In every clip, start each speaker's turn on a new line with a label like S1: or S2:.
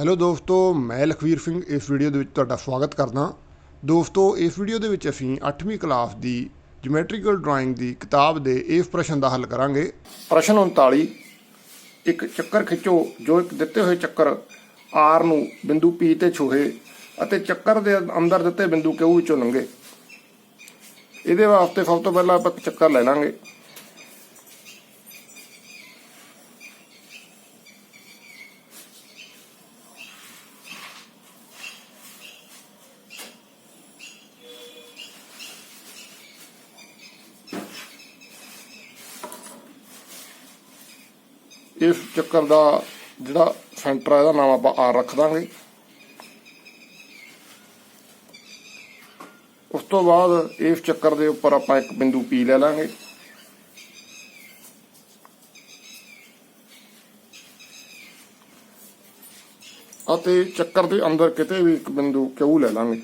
S1: Hello ਦੋਸਤੋ, ਮੈਂ ਲਖਵੀਰ ਸਿੰਘ, ਇਸ ਵੀਡੀਓ ਦੇ ਵਿੱਚ ਤੁਹਾਡਾ ਸਵਾਗਤ ਕਰਦਾ। ਦੋਸਤੋ, ਇਸ ਵੀਡੀਓ ਦੇ ਵਿੱਚ ਅਸੀਂ 8ਵੀਂ ਕਲਾਸ ਦੀ ਜਿਓਮੈਟ੍ਰੀਕਲ ਡਰਾਇੰਗ ਦੀ ਕਿਤਾਬ ਦੇ ਇਸ ਪ੍ਰਸ਼ਨ ਦਾ ਹੱਲ ਕਰਾਂਗੇ। ਪ੍ਰਸ਼ਨ 39 ਇੱਕ ਚੱਕਰ ਖਿੱਚੋ, ਜੋ ਇੱਕ ਦਿੱਤੇ ਹੋਏ ਚੱਕਰ R ਨੂੰ ਬਿੰਦੂ P ਤੇ ਛੂਹੇ ਅਤੇ ਚੱਕਰ ਦੇ ਅੰਦਰ ਦਿੱਤੇ ਬਿੰਦੂ Q ਵਿੱਚੋਂ ਲੰਘੇ। ਇਹਦੇ ਵਾਸਤੇ ਸਭ ਤੋਂ ਪਹਿਲਾਂ ਆਪਾਂ ਇੱਕ ਚੱਕਰ ਲੈ ਲਾਂਗੇ। ਇਸ ਚੱਕਰ ਦਾ ਜਿਹੜਾ ਸੈਂਟਰ ਹੈ ਇਹਦਾ ਨਾਮ ਆਪਾਂ ਆਰ ਰੱਖ ਦਾਂਗੇ। ਉਸ ਤੋਂ ਬਾਅਦ ਇਸ ਚੱਕਰ ਦੇ ਉੱਪਰ ਆਪਾਂ ਇੱਕ ਬਿੰਦੂ P ਲੈ ਲਾਂਗੇ। ਅਤੇ ਚੱਕਰ ਦੇ ਅੰਦਰ ਕਿਤੇ ਵੀ ਇੱਕ ਬਿੰਦੂ Q ਲੈ ਲਾਂਗੇ।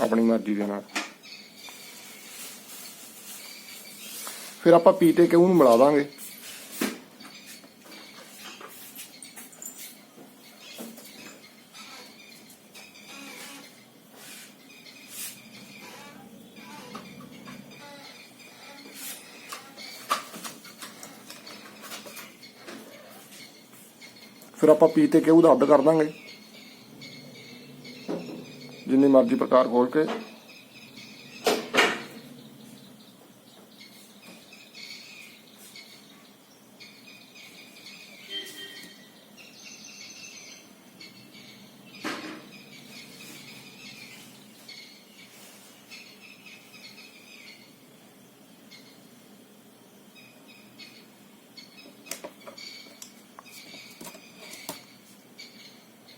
S1: ਆਪਣੀ ਮਰਜ਼ੀ ਦੇ ਨਾਲ। ਫਿਰ ਆਪਾਂ P ਤੇ Q ਨੂੰ ਮਿਲਾ ਦਾਂਗੇ। ਫਿਰ ਆਪਾਂ ਪੀ ਤੇ ਕਿਉਂ ਦਾ ਅੱਡ ਕਰ ਦਾਂਗੇ। ਜਿੰਨੀ ਮਰਜ਼ੀ ਪ੍ਰਕਾਰ ਖੋਲ ਕੇ।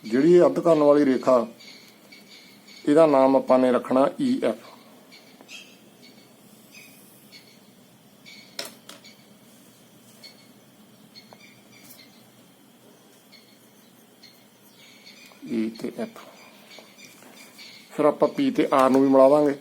S1: ਜਿਹੜੀ ਇਹ ਅੱਧ ਕਰਨ ਵਾਲੀ ਰੇਖਾ, ਇਹਦਾ ਨਾਮ ਆਪਾਂ ਨੇ ਰੱਖਣਾ EF E ਤੇ F ਫਿਰ ਆਪਾਂ P ਤੇ R ਨੂੰ ਵੀ ਮਿਲਾ ਦਾਂਗੇ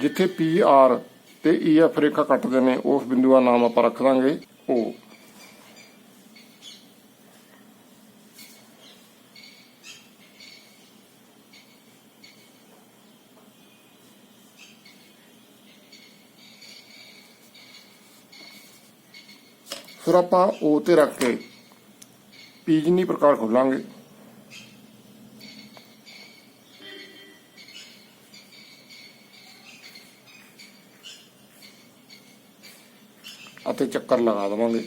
S1: ਜਿੱਥੇ ਪੀ ਆਰ ਤੇ ਈ ਐਫ ਰੇਖਾ ਕੱਟਦੇ ਨੇ, ਉਸ ਬਿੰਦੂ ਦਾ ਨਾਮ ਆਪਾਂ ਰੱਖ ਦਾਂਗੇ O ਫਿਰ ਆਪਾਂ O ਤੇ ਰੱਖ ਕੇ P ਜਿੰਨੀ ਪ੍ਰਕਾਰ ਖੋਲਾਂਗੇ। ਅਤੇ ਚੱਕਰ ਲਗਾ ਦੇਵਾਂਗੇ।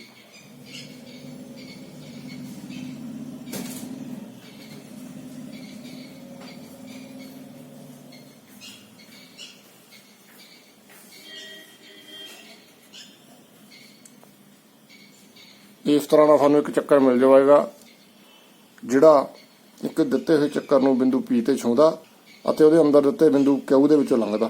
S1: ਇਸ ਤਰ੍ਹਾਂ ਨਾਲ ਸਾਨੂੰ ਇੱਕ ਚੱਕਰ ਮਿਲ ਜਾਵੇਗਾ, ਜਿਹੜਾ ਇੱਕ ਦਿੱਤੇ ਹੋਏ ਚੱਕਰ ਨੂੰ ਬਿੰਦੂ P ਤੇ ਛੂੰਹਦਾ ਅਤੇ ਉਹਦੇ ਅੰਦਰ ਦਿੱਤੇ ਬਿੰਦੂ Q ਦੇ ਵਿੱਚੋਂ ਲੰਘਦਾ।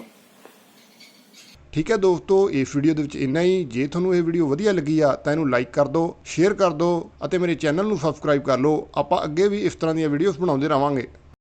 S1: ਠੀਕ ਹੈ ਦੋਸਤੋ, ਇਸ ਵੀਡੀਓ ਦੇ ਵਿੱਚ ਇੰਨਾ ਹੀ। ਜੇ ਤੁਹਾਨੂੰ ਇਹ ਵੀਡੀਓ ਵਧੀਆ ਲੱਗੀ ਆ, ਤਾਂ ਇਹਨੂੰ ਲਾਈਕ ਕਰ ਦਿਓ ਸ਼ੇਅਰ ਕਰ ਦਿਓ ਅਤੇ ਮੇਰੇ ਚੈਨਲ ਨੂੰ ਸਬਸਕ੍ਰਾਈਬ ਕਰ ਲਓ। ਆਪਾਂ ਅੱਗੇ ਵੀ ਇਸ ਤਰ੍ਹਾਂ ਦੀਆਂ ਵੀਡੀਓਜ਼ ਬਣਾਉਂਦੇ ਰਹਾਂਗੇ।